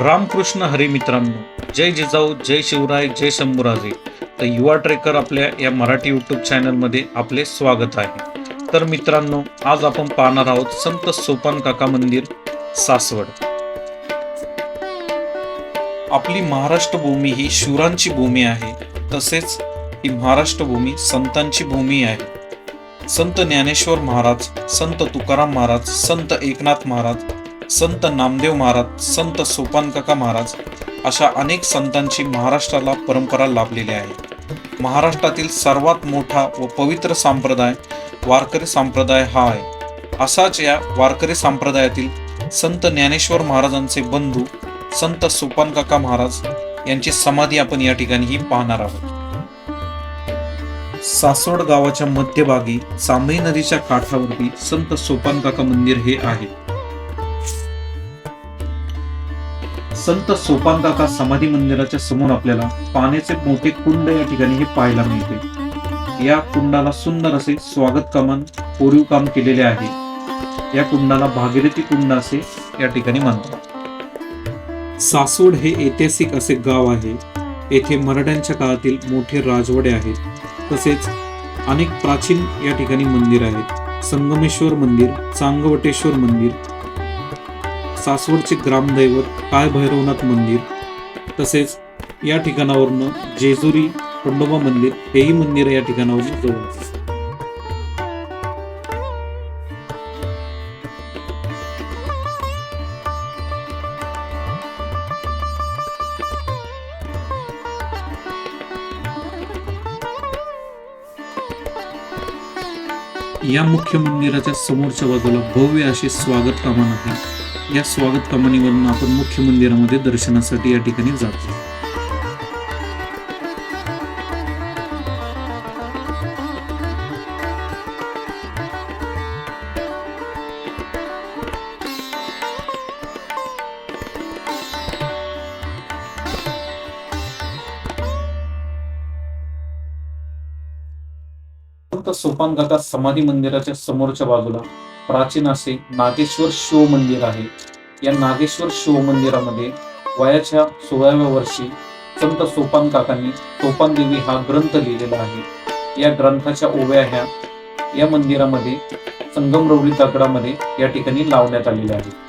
रामकृष्ण हरी मित्रांनो जय जिजाऊ जय शिवराय जय शंभूराजे. तर युवा ट्रेकर आपल्या या मराठी यूट्यूब चॅनलमध्ये आपले स्वागत आहे. तर मित्रांनो आज आपण पाहणार आहोत संत सोपान काका मंदिर सासवड. आपली महाराष्ट्र भूमी ही शूरांची भूमी आहे तसेच ही महाराष्ट्र भूमी संतांची भूमी आहे. संत ज्ञानेश्वर महाराज संत तुकाराम महाराज संत एकनाथ महाराज संत नामदेव महाराज संत सोपानकाका महाराज अशा अनेक संतांची महाराष्ट्राला परंपरा लाभलेली आहे. महाराष्ट्रातील सर्वात मोठा व पवित्र संप्रदाय वारकरी संप्रदाय हा आहे. असाच या वारकरी संप्रदायातील संत ज्ञानेश्वर महाराजांचे बंधू संत सोपानकाका महाराज यांची समाधी आपण या ठिकाणीही पाहणार आहोत. सासवड गावाच्या मध्यभागी चांबळी नदीच्या काठावरती संत सोपानकाका मंदिर हे आहे. संत सोपानकाका समाधी मंदिराच्या समोर आपल्याला पाण्याचे मोठे कुंड या ठिकाणी हे पाहायला मिळते. या कुंडाला सुंदर असे स्वागत कमान कोरीव काम केलेले आहे. या कुंडाला भागीरथी कुंड असे या ठिकाणी मानतात सासवड हे ऐतिहासिक असे गाव आहे. येथे मराठ्यांच्या काळातील मोठे राजवाडे आहेत. तसेच अनेक प्राचीन या ठिकाणी मंदिर आहेत. संगमेश्वर मंदिर चांगवटेश्वर मंदिर सासवडचे ग्रामदैवत काय भैरवनाथ मंदिर तसेच या ठिकाणावरनं जेजुरी खंडोबा मंदिर हेही मंदिर या ठिकाणावरून जवळ या मुख्य मंदिराच्या समोरच्या बाजूला भव्य असे स्वागत कमान आहे. या स्वागत कमानीवरून आपण मुख्य मंदिरामध्ये दर्शनासाठी या ठिकाणी जातो. संत सोपानकाका समाधी मंदिराच्या समोरच्या बाजूला प्राचीन असे नागेश्वर शिव मंदिर आहे. या नागेश्वर शिव मंदिरामध्ये वयाच्या सोळाव्या वर्षी संत सोपान काकांनी सोपान देवी हा ग्रंथ लिहिलेला आहे. या ग्रंथाच्या ओव्या ह्या या मंदिरामध्ये संगमरवली दगडामध्ये या ठिकाणी लावण्यात आलेल्या आहेत.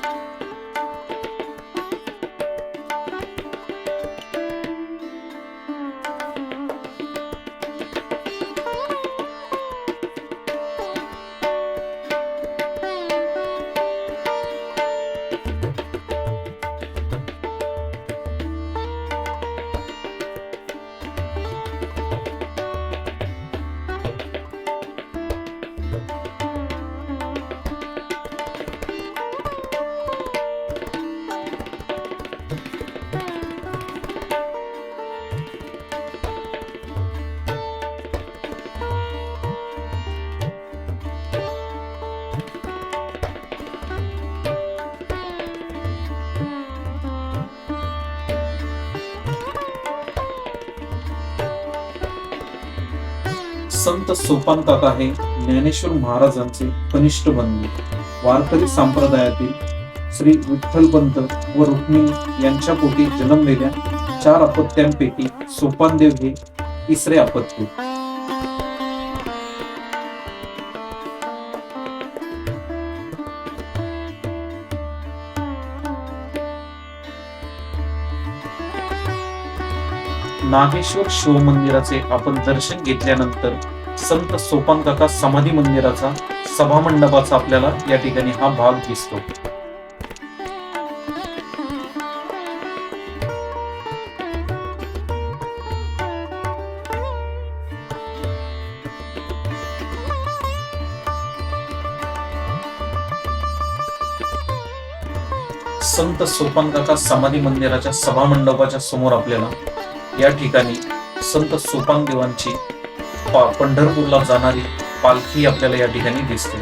संत सोपान काका हे ज्ञानेश्वर महाराजांचे कनिष्ठ बंधू. वारकरी संप्रदायातील श्री विठ्ठलपंत व रुक्मिणी यांच्या पोटी जन्मलेल्या चार अपत्यांपैकी सोपानदेव हे तिसरे अपत्य. नागेश्वर शिव मंदिराचे आपण दर्शन घेतल्यानंतर संत सोपान काका समाधी मंदिराचा सभा मंडपाचा आपल्याला या ठिकाणी हा भाग दिसतो. संत सोपान काका समाधी मंदिराच्या सभा मंडपाच्या समोर आपल्याला या ठिकाणी संत सोपान देवांची पंढरपूरला जाणारी पालखी आपल्याला या ठिकाणी दिसते.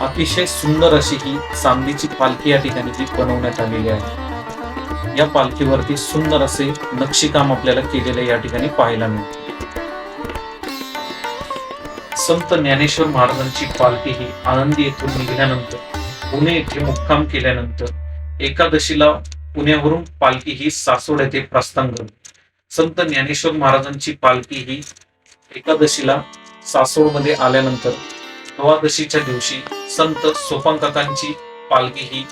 अतिशय सुंदर अशी ही चांदीची पालखी या ठिकाणी जी बनवण्यात आलेली आहे. या पालखीवरती सुंदर असे नक्षीकाम आपल्याला केलेले या ठिकाणी पाहायला मिळते. संत ज्ञानेश्वर महाराजांची पालखी ही आनंदी येथून निघाल्यानंतर पुणे येथे मुक्काम केल्यानंतर एकादशीला पुण्यावरून पालखी ही सासवड येथे प्रस्थान करते. संत ज्ञानेश्वर महाराजांची पालखी ही एकादशीला सासवडमध्ये आल्यानंतर द्वादशीच्या दिवशी संत सोपांकाकांची पालखी ही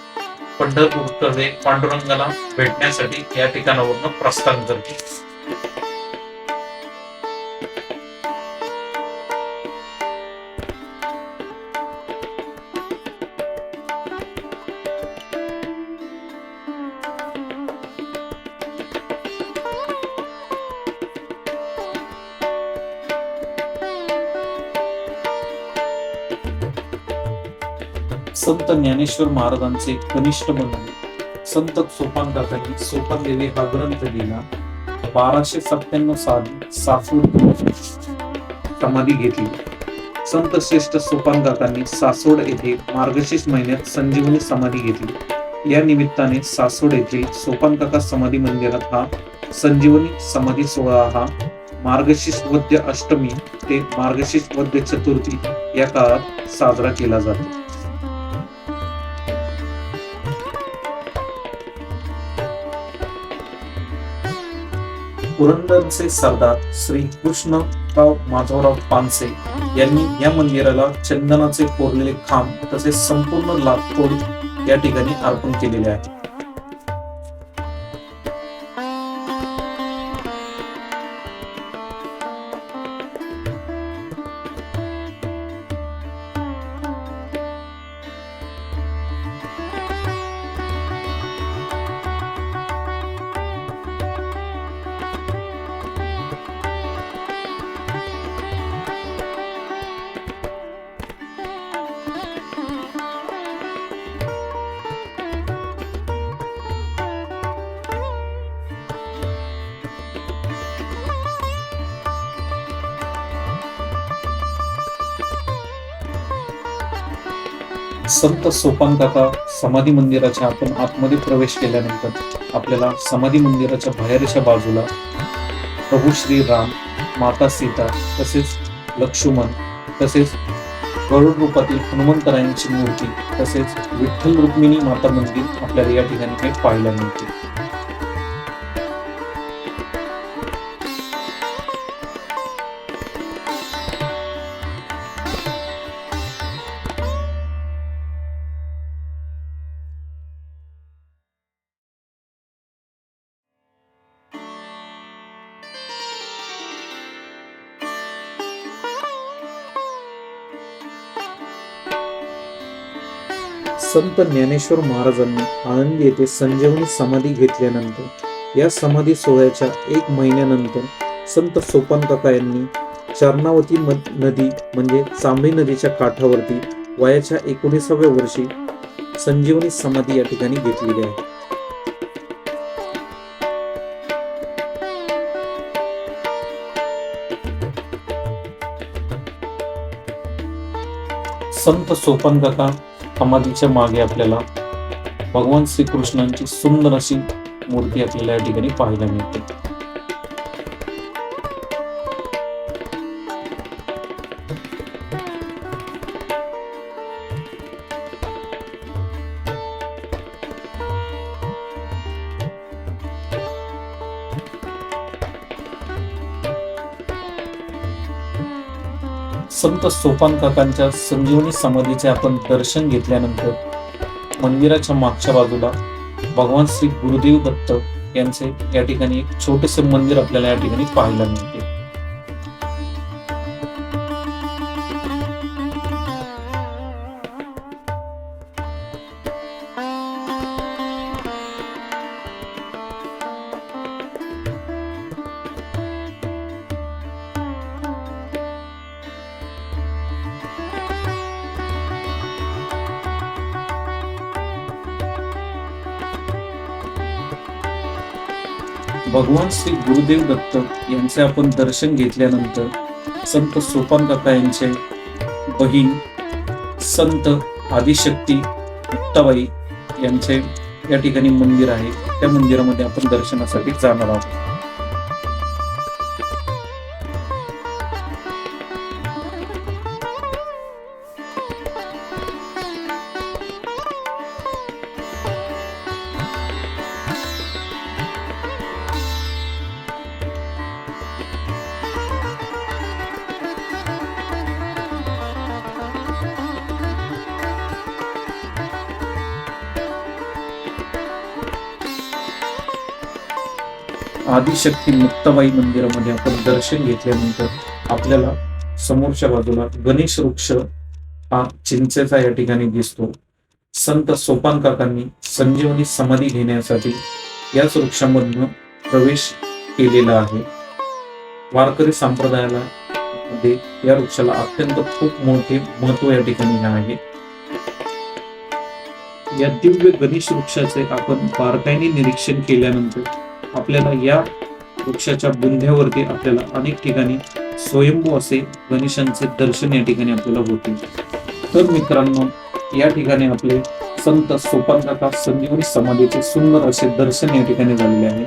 पंढरपूरकडे पांडुरंगाला भेटण्यासाठी या ठिकाणावरून प्रस्थान करते संत ज्ञानेश्वर महाराजांचे कनिष्ठ बंधू संत सोपान काकांनी सोपान देवी हा ग्रंथ लिहिला. बाराशे सत्त्याण्णव साली सासूर समाधी घेतली. संत श्रेष्ठ सोपान काकांनी सासोड येथे मार्गशीर्ष महिन्यात संजीवनी समाधी घेतली. या निमित्ताने सासोड येथील सोपान काका समाधी मंदिरात हा संजीवनी समाधी सोहळा हा मार्गशीर्ष वद्य अष्टमी ते मार्गशीर्ष वद्य चतुर्थी या काळात साजरा केला जातो. पुरंदरचे सरदार श्री कृष्णराव माधवराव पानसे यांनी या मंदिराला चंदनाचे कोरलेले खांब तसेच संपूर्ण लाकूड या ठिकाणी अर्पण केलेले आहे. संत सोपान काका समाधी मंदिराच्या आपण आतमध्ये प्रवेश केल्यानंतर आपल्याला समाधी मंदिराच्या बाहेरच्या बाजूला प्रभू श्री राम माता सीता तसेच लक्ष्मण तसेच गरुड रूपातील हनुमंतरायांची मूर्ती तसेच विठ्ठल रुक्मिणी माता मंदिर आपल्याला या ठिकाणी काही पाहायला मिळते. संत ज्ञानेश्वर महाराजांनी आनंदी येथे संजीवनी समाधी घेतल्यानंतर या समाधी सोहळ्याच्या एक महिन्यानंतर संत सोपान काका यांनी चरणावती नदी म्हणजे चांबळी नदीच्या काठावरती वयाच्या एकोणीसाव्या वर्षी संजीवनी समाधी या ठिकाणी घेतलेली आहे. संत सोपान काका समाधीच्या मागे आपल्याला भगवान श्रीकृष्णांची सुंदर अशी मूर्ती आपल्याला या ठिकाणी पाहायला मिळते. संत सोपान काकांच्या संजीवनी समाधीचे आपण दर्शन घेतल्यानंतर मंदिराच्या मागच्या बाजूला भगवान श्री गुरुदेव दत्त यांचे या ठिकाणी एक छोटेसे मंदिर आपल्याला या ठिकाणी पाहायला मिळते. भगवान श्री गुरुदेव दत्त यांचे आपण दर्शन घेतल्यानंतर संत सोपान काका यांचे बहीण संत आदिशक्ती मुक्ताबाई यांचे या ठिकाणी मंदिर आहे. त्या मंदिरामध्ये आपण दर्शनासाठी जाणार आहोत. आदिशक्ती मुक्ताबाई मंदिरामध्ये आपण दर्शन घेतल्यानंतर आपल्याला समोरच्या बाजूला गणेश वृक्ष हा चिंचेचा या ठिकाणी दिसतो. संत सोपान काकांनी संजीवनी समाधी घेण्यासाठी याच वृक्षामधनं प्रवेश केलेला आहे. वारकरी संप्रदायाला मध्ये या वृक्षाला अत्यंत खूप मोठे महत्त्व या ठिकाणी आहे. या दिव्य गणेश वृक्षाचे आपण बारकाईने निरीक्षण केल्यानंतर आपल्याला या वृक्षाच्या बुंध्यावरती आपल्याला अनेक ठिकाणी स्वयंभू असे गणेशांचे दर्शन या ठिकाणी आपल्याला होते तर मित्रांनो या ठिकाणी आपले संत सोपान काका संजीवनी समाधीचे सुंदर असे दर्शन या ठिकाणी झालेले आहे.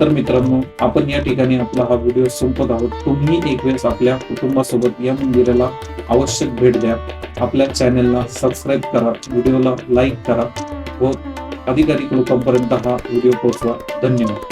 तर मित्रांनो आपण या ठिकाणी आपला हा व्हिडिओ संपत आहोत. तुम्ही एक वेळेस आपल्या कुटुंबासोबत या मंदिराला आवश्यक भेट द्या. आपल्या चॅनेलला सबस्क्राईब करा व्हिडिओला लाईक करा व अधिकाधिक लोकांपर्यंत हा व्हिडिओ पोहोचवा. धन्यवाद.